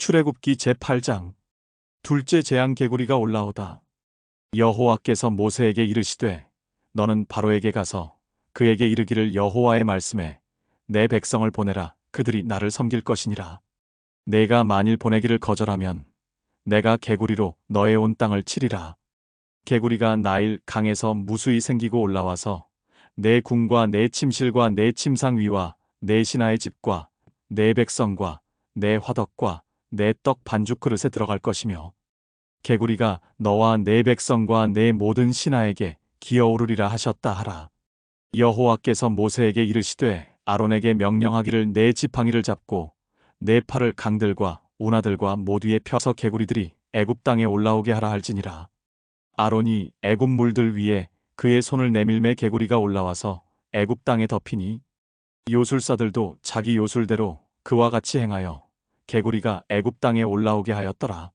출애굽기 제8장 둘째 재앙 개구리가 올라오다. 여호와께서 모세에게 이르시되 너는 바로에게 가서 그에게 이르기를 여호와의 말씀에 내 백성을 보내라 그들이 나를 섬길 것이니라. 내가 만일 보내기를 거절하면 내가 개구리로 너의 온 땅을 치리라. 개구리가 나일 강에서 무수히 생기고 올라와서 내 궁과 내 침실과 내 침상 위와 내 신하의 집과 내 백성과 내 화덕과 내 떡 반죽 그릇에 들어갈 것이며 개구리가 너와 내 백성과 내 모든 신하에게 기어오르리라 하셨다 하라. 여호와께서 모세에게 이르시되 아론에게 명령하기를 내 지팡이를 잡고 내 팔을 강들과 운하들과 모두에 펴서 개구리들이 애굽 땅에 올라오게 하라 할지니라. 아론이 애굽 물들 위에 그의 손을 내밀매 개구리가 올라와서 애굽 땅에 덮이니 요술사들도 자기 요술대로 그와 같이 행하여 개구리가 애굽 땅에 올라오게 하였더라.